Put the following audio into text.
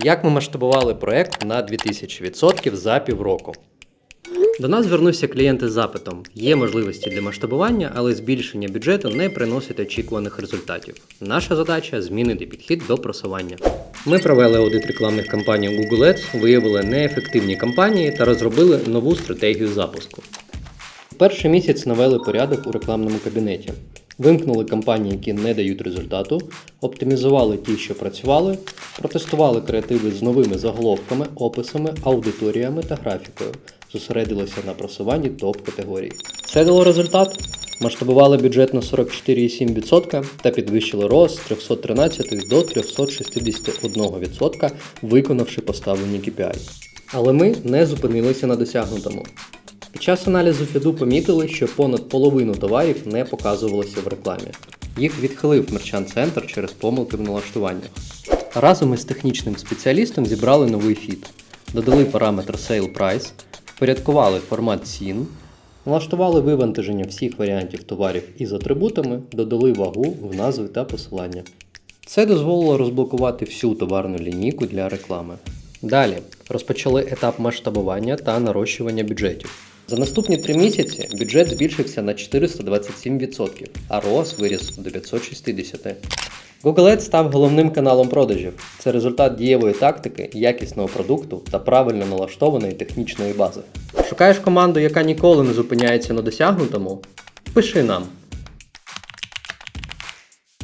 Як ми масштабували проект на 2000% за півроку? До нас звернувся клієнт із запитом: є можливості для масштабування, але збільшення бюджету не приносить очікуваних результатів. Наша задача змінити підхід до просування. Ми провели аудит рекламних кампаній Google Ads, виявили неефективні кампанії та розробили нову стратегію запуску. Перший місяць навели порядок у рекламному кабінеті. Вимкнули кампанії, які не дають результату, оптимізували ті, що працювали, протестували креативи з новими заголовками, описами, аудиторіями та графікою, зосередилися на просуванні топ-категорій. Це дало результат. Масштабували бюджет на 44,7% та підвищили ROAS з 313 до 361%, виконавши поставлені KPI. Але ми не зупинилися на досягнутому. Під час аналізу фіду помітили, що понад половину товарів не показувалося в рекламі. Їх відхилив мерчант центр через помилки в налаштуваннях. Разом із технічним спеціалістом зібрали новий фід, додали параметр Sale Price, впорядкували формат цін, налаштували вивантаження всіх варіантів товарів із атрибутами, додали вагу в назви та посилання. Це дозволило розблокувати всю товарну лінійку для реклами. Далі розпочали етап масштабування та нарощування бюджетів. За наступні три місяці бюджет збільшився на 427%, а ROAS виріс до 560%. Google Ads став головним каналом продажів. Це результат дієвої тактики, якісного продукту та правильно налаштованої технічної бази. Шукаєш команду, яка ніколи не зупиняється на досягнутому? Пиши нам.